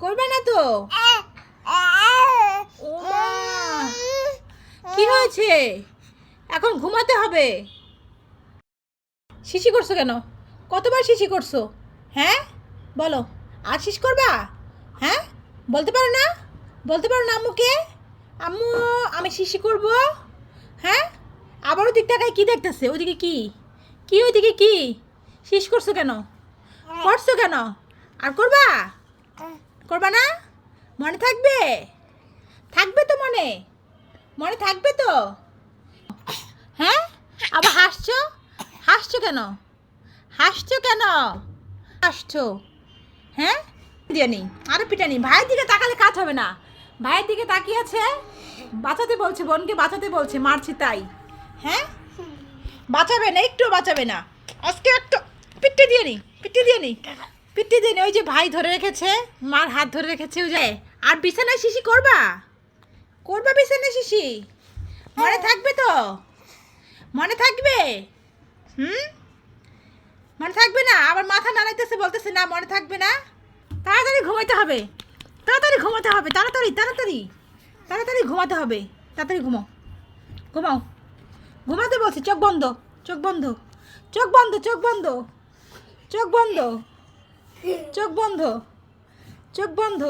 করবে না তো? কি হয়েছে? এখন ঘুমাতে হবে। শিশি করছ কেন? কতবার শিশি করছ? হ্যাঁ? বলো। আর শিশ করবা? হ্যাঁ? বলতে পারো না? বলতে পারো না আম্মুকে? আম্মু আমি শিশি করব। হ্যাঁ? আবার ওদিক টাকায় কী দেখতেছে? ওদিকে কি? কি ওইদিকে কি? শিশ করছ কেন? করছ কেন? আর করবা? করবা না? মনে থাকবে? থাকবে তো মনে। মনে থাকবে তো? হ্যাঁ? আবার হাসছো? হাসছো কেন? হাসছো কেন? হাসছো। হ্যাঁ? দিয়ানি আরও পিটানি ভাইয়ের দিকে তাকালে কাজ হবে না। ভাইয়ের দিকে তাকিয়ে আছে। বাঁচাতে বলছে, বোনকে বাঁচাতে বলছে, মারছি তাই। হ্যাঁ? বাঁচাবে না একটু বাঁচাবে না। আজকে একটু পিট্টে দিয়ে নি পিট্টে দিয়ে নি। পিট্টে দিয়ে নি ওই যে ভাই ধরে রেখেছে মার হাত ধরে রেখেছে ওই যে আর বিছানায় শিশি করবা? করবা বিছানায় শিশি? মনে থাকবে তো? মনে থাকবে? হুম? মনে থাকবে না? আবার মাথা নাড়াইতেছে বলতেছে না মনে থাকবে না। তাড়াতাড়ি ঘুমাইতে হবে। তাড়াতাড়ি ঘুমাতে হবে তাড়াতাড়ি তাড়াতাড়ি তাড়াতাড়ি ঘুমাতে হবে। তাড়াতাড়ি ঘুমাও। ঘুমাও। ঘুমাতে বলছি চোখ বন্ধ চোখ বন্ধ চোখ বন্ধ চোখ বন্ধ চোখ বন্ধ। চোখ বন্ধ চোখ বন্ধ।